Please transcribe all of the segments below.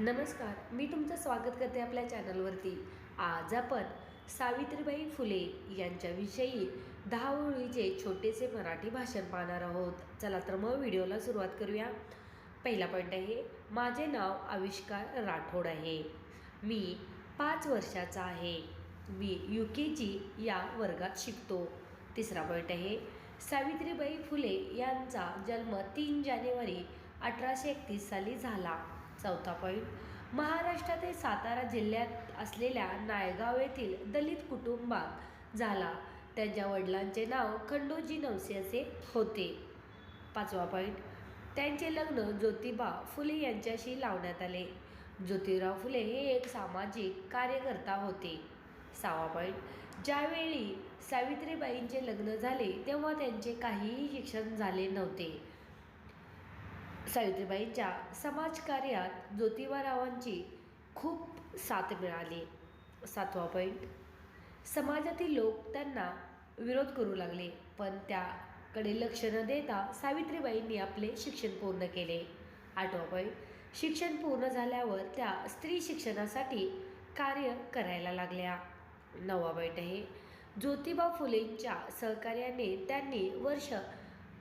नमस्कार मी तुमचं स्वागत करते आपल्या चॅनलवरती. आज आपण सावित्रीबाई फुले यांच्याविषयी दहा ओळीचे छोटेसे मराठी भाषण पाहणार आहोत. चला तर मग व्हिडिओला सुरुवात करूया. पहिला पॉईंट आहे माझे नाव आविष्कार राठोड आहे. मी पाच वर्षाचा आहे. मी यू के जी या वर्गात शिकतो. तिसरा पॉईंट आहे सावित्रीबाई फुले यांचा जन्म तीन जानेवारी अठराशे एकतीस साली झाला. चौथा पॉईंट महाराष्ट्रातील सातारा जिल्ह्यात असलेल्या नायगाव येथील दलित कुटुंबात झाला. त्यांच्या वडिलांचे नाव खंडोजी नवसे असे होते. पाचवा पॉईंट त्यांचे लग्न ज्योतिबा फुले यांच्याशी लावण्यात आले. ज्योतिराव फुले हे एक सामाजिक कार्यकर्ता होते. सहावा पॉईंट ज्यावेळी सावित्रीबाईंचे लग्न झाले तेव्हा त्यांचे काहीही शिक्षण झाले नव्हते. सावित्रीबाईंच्या समाजकार्यात ज्योतिबारावांची खूप साथ मिळाली. सातवा पॉईंट समाजातील लोक त्यांना विरोध करू लागले पण त्याकडे लक्ष न देता सावित्रीबाईंनी आपले शिक्षण पूर्ण केले. आठवा पॉईंट शिक्षण पूर्ण झाल्यावर त्या स्त्री शिक्षणासाठी कार्य करायला लागल्या. नववा पॉईंट आहे. ज्योतिबा फुलेंच्या सहकार्याने त्यांनी वर्ष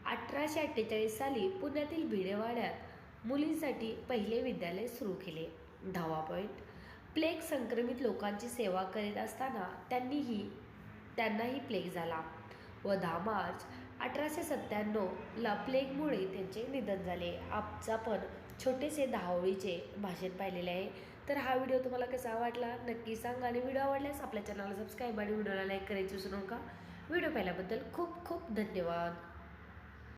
अठराशे अठ्ठेचाळीस साली पुण्यातील भिडेवाड्यात मुलींसाठी पहिले विद्यालय सुरू केले. दहावा पॉईंट. प्लेग संक्रमित लोकांची सेवा करीत असताना त्यांनीही त्यांनाही प्लेग झाला व दहा मार्च अठराशे सत्त्याण्णवला प्लेगमुळे त्यांचे निधन झाले. आपचा पण छोटेसे दहावळीचे भाषण पाहिलेले आहे. तर हा व्हिडिओ तुम्हाला कसा वाटला नक्की सांगा आणि व्हिडिओ आवडल्यास आपल्या चॅनलला सबस्क्राईब आणि व्हिडिओला लाईक करायची विसरू नका. व्हिडिओ पाहिल्याबद्दल खूप खूप धन्यवाद.